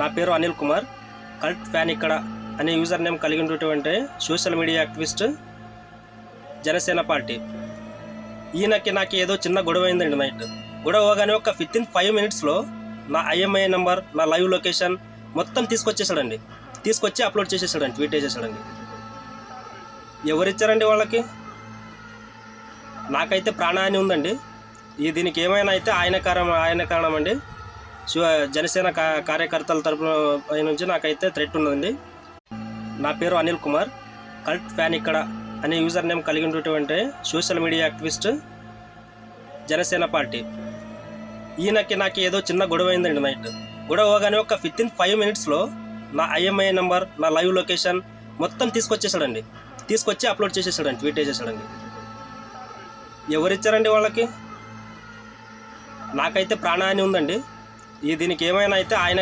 నా పేరు Anil Kumar. Cult fan ఇక్కడ అనే యూజర్ నేమ్ కలిగి ఉన్నటువంటి social media activist Janasena party. ఈయనకి నాకు ఏదో చిన్న గొడవ అయిందండి నైట్. గొడవ అవగానే ఒక విత్ ఇన్ ఫైవ్ మినిట్స్లో నా ఐఎంఐ నెంబర్ నా లైవ్ లొకేషన్ మొత్తం తీసుకొచ్చేసాడండి. తీసుకొచ్చి అప్లోడ్ చేసేసాడండి ట్వీట్ చేసేసాడండి. ఎవరిచ్చారండి వాళ్ళకి? నాకైతే ప్రాణహాని ఉందండి. ఈ దీనికి ఏమైనా అయితే ఆయన కారణం ఆయన కారణం అండి. శివ జనసేన కా కార్యకర్తల తరపున పై నుంచి నాకైతే థ్రెట్ ఉన్నదండి. నా పేరు అనిల్ కుమార్. కల్ట్ ఫ్యాన్ ఇక్కడ అనే యూజర్ నేమ్ కలిగి ఉన్నటువంటి social media activist Janasena party. ఈయనకి నాకు ఏదో చిన్న గొడవ అయిందండి నైట్. గొడవ అవగానే ఒక విత్ ఇన్ ఫైవ్ మినిట్స్లో నా ఐఎంఐ నెంబర్ నా లైవ్ లొకేషన్ మొత్తం తీసుకొచ్చేసాడండి. తీసుకొచ్చి అప్లోడ్ చేసేసాడండి ట్వీట్ చేసేసాడండి. ఎవరిచ్చారండి వాళ్ళకి? నాకైతే ప్రాణహాని ఉందండి. ఈ దీనికి ఏమైనా అయితే ఆయన